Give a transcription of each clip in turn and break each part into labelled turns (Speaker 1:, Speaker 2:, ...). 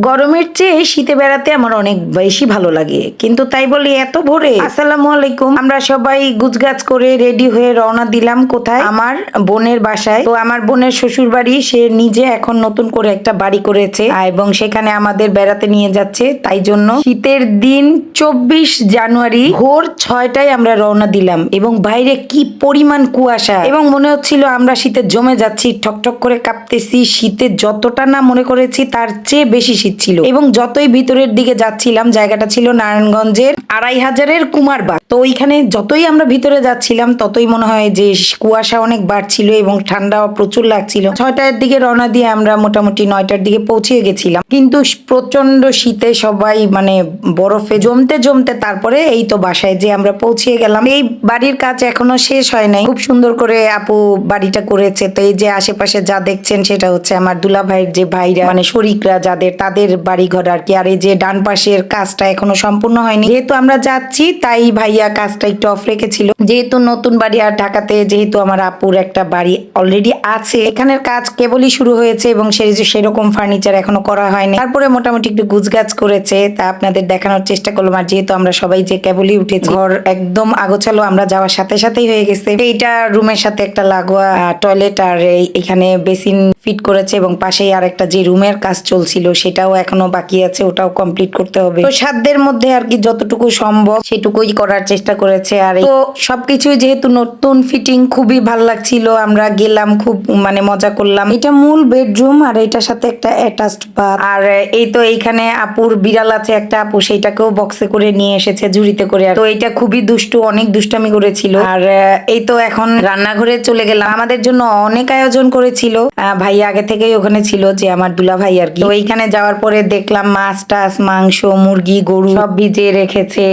Speaker 1: গরমের চেয়ে শীতে বেড়াতে আমার অনেক বেশি ভালো লাগে। কিন্তু তাই বলি, এত ভোরে। আসসালামু আলাইকুম। আমরা সবাই গুজগাছ করে রেডি হয়ে রওনা দিলাম কোথায়? আমার বোনের বাসায়। তো আমার বোনের শ্বশুর বাড়ি সে নিজে এখন নতুন করে একটা বাড়ি করেছে এবং সেখানে আমাদের বেড়াতে নিয়ে যাচ্ছে। তাই জন্য শীতের দিন চব্বিশ জানুয়ারি ভোর ছয়টায় আমরা রওনা দিলাম। এবং বাইরে কি পরিমাণ কুয়াশা। এবং মনে হচ্ছিল আমরা শীতে জমে যাচ্ছি, ঠকঠক করে কাঁপতেছি। শীতে যতটা না মনে করেছি, তার চেয়ে বেশি শীত ছিল। এবং যতই ভিতরের দিকে যাচ্ছিলাম, জায়গাটা ছিল নারায়ণগঞ্জের আড়াই হাজারের কুমারবাগ। তো ওইখানে যতই আমরা ভিতরে যাচ্ছিলাম, ততই মনে হয় যে কুয়াশা অনেক বাড়ছিল এবং ঠান্ডাও প্রচুর লাগছিল। ছয়টার দিকে রওনা দিয়ে আমরা মোটামুটি নয়টার দিকে পৌঁছে গেছিলাম। কিন্তু প্রচণ্ড শীতে সবাই মানে বরফে জমতে জমতে তারপরে এই তো বাসায় যে আমরা পৌঁছে গেলাম। এই বাড়ির কাজ এখনও শেষ হয় নাই। খুব সুন্দর করে আপু বাড়িটা করেছে। তো এই যে আশেপাশে যা দেখছেন, সেটা হচ্ছে আমার দুলা ভাইয়ের যে ভাইরা মানে শরিকরা যাদের, তাদের বাড়ি ঘর আর কি। আর এই যে ডান পাশের কাজটা এখনও সম্পূর্ণ হয়নি। যেহেতু আমরা যাচ্ছি, তাই ভাইয়া কাজটা একটু অফ রেখেছিল। যেহেতু নতুন বাড়ি আর ঢাকাতে, যেহেতু আমার আপুর একটা বাড়ি অলরেডি আছে, এখানের কাজ কেবলই শুরু হয়েছে এবং সেই যে সেরকম ফার্নিচার এখনও করা হয়নি। তারপরে মোটামুটি একটু গুজগাছ করেছে, তা আপনাদের দেখানোর চেষ্টা করলাম। আর যেহেতু আমরা সবাই যে কেবলই উঠেছি, ঘর একদম আগোছালো, আমরা যাওয়ার সাথে সাথেই হয়ে গেছে। এইটা রুমের সাথে একটা লাগোয়া টয়লেট আর এখানে বেসিন ফিট করেছে এবং পাশেই আর একটা যে রুমের কাজ চলছিল সেটাও এখনও বাকি আছে, ওটাও কমপ্লিট করতে হবে। তো সাধ্যের মধ্যে আর কি যতটুকু সম্ভব সেটুকুই করার চেষ্টা করেছে। আর তো সবকিছুই যেহেতু নতুন ফিটিং খুবই ভালো লাগছিল, আমরা গেলাম খুব মানে মজা করলাম। এটা মূল বেডরুম আর এটার সাথে একটা অ্যাটাচড বাথ আর এই তো এইখানে আপুর বিড়াল আছে একটা, আপু সেইটাকেও বক্সে করে নিয়ে এসেছে ঝুড়িতে করে। তো এটা খুবই দুষ্টু, অনেক দুষ্টামি করেছিল। আর এই তো এখন রান্নাঘরে চলে গেলাম। আমাদের জন্য অনেক আয়োজন করেছিল। ভাই আগে থেকেই ওখানে ছিল যে আমার দুলা ভাই আর কি। তো এইখানে যাওয়ার পরে দেখলাম মাছ টাছ, মাংস, মুরগি, গরু সব ভিজিয়ে রেখেছে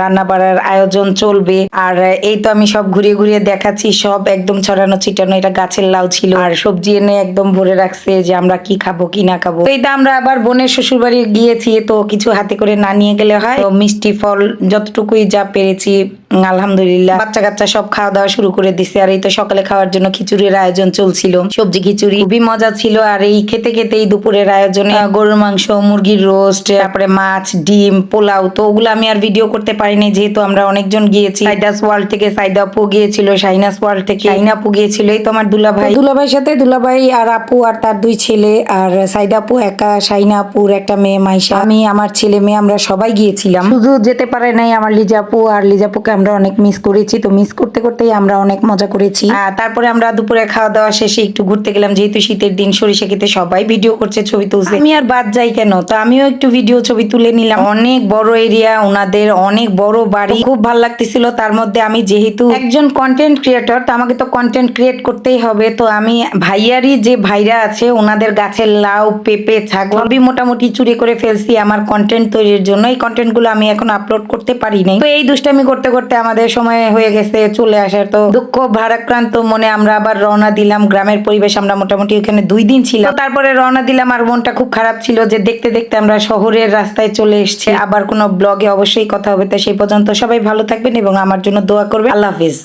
Speaker 1: রান্না বাড়ার আয়োজন চলবে। আর এই তো আমি সব ঘুরিয়ে ঘুরিয়ে দেখাচ্ছি, সব একদম ছড়ানো ছিটানো, এটা গাছের লাউ ছিল। আর সবজি এনে একদম ভরে রাখছে যে আমরা কি খাব, কি না খাব। এই তো আমরা আবার বোনের শ্বশুর বাড়ি গিয়েছি তো কিছু হাতে করে না নিয়ে গেলে হয়। তো মিষ্টি ফল যতটুকুই যা পেরেছি আলহামদুলিল্লাহ। বাচ্চা কাচ্চা সব খাওয়া দাওয়া শুরু করে দিছে। আর এই তো সকালে খাওয়ার জন্য খিচুড়ির আয়োজন চলছিল। সবজি খিচুড়ি খুবই মজা ছিল। আর এই খেতে খেতেই দুপুরের আয়োজনে গরুর মাংস, মুরগির রোস্ট, তারপরে মাছ, ডিম, পোলাও, তো ওগুলো আমি আর ভিডিও করতে পারিনি। যেহেতু আমরা অনেকজন গিয়েছি। সাইডাস ওয়ার্ল্ড থেকে সাইদা আপু গিয়েছিল, শাইনাস ওয়ার্ল্ড থেকে শাইনা আপু গিয়েছিল। এই তো আমার দুলাভাই। দুলাভাইয়ের সাথে দুলাভাই আর আপু আর তার দুই ছেলে। আর সাইদা আপু একা, শাইনা আপুর একটা মেয়ে মাইশা। আমি, আমার ছেলে মেয়ে, আমরা সবাই গিয়েছিলাম। শুধু যেতে পারে নাই আমার লিজাপু আর লিজাপুকে আমরা অনেক মিস করেছি। তো মিস করতে করতেই আমরা অনেক মজা করেছি। তারপরে আমরা দুপুরে খাওয়া দাওয়া শেষে একটু ঘুরতে গেলাম। যেহেতু শীতের দিন সরিষা খেতে সবাই ভিডিও করছে ছবি তুলছে। আমি আর বাদ যাই কেন? তো আমিও একটু ভিডিও ছবি তুলে নিলাম। অনেক বড় এরিয়া ওনাদের অনেক বড় বাড়ি। খুব ভালো লাগতেছিল। তার মধ্যে আমি যেহেতু একজন কন্টেন্ট ক্রিয়েটর তো আমাকে তো কন্টেন্ট ক্রিয়েট করতেই হবে। তো আমি ভাইয়ারই যে ভাইরা আছে ওনাদের গাছের লাউ পেঁপে ছাগল সবই মোটামুটি চুরি করে ফেলছি আমার কন্টেন্ট তৈরির জন্য। এই কন্টেন্টগুলো আমি এখন আপলোড করতে পারি নাই। তো এই দুষ্টামি করতে করতে আমাদের সময় হয়ে গেছে, চলে আসার। তো দুঃখ ভারাক্রান্ত মনে আমরা আবার রওনা দিলাম। গ্রামের পরিবেশ আমরা মোটামুটি ওখানে দুই দিন ছিলাম। তারপরে রওনা দিলাম আর মনটা খুব খারাপ ছিল যে দেখতে দেখতে আমরা শহরের রাস্তায় চলে এসছি। আবার কোনো ব্লগে অবশ্যই কথা হবে, তো সেই পর্যন্ত সবাই ভালো থাকবেন এবং আমার জন্য দোয়া করবে আল্লাহ হাফিজ।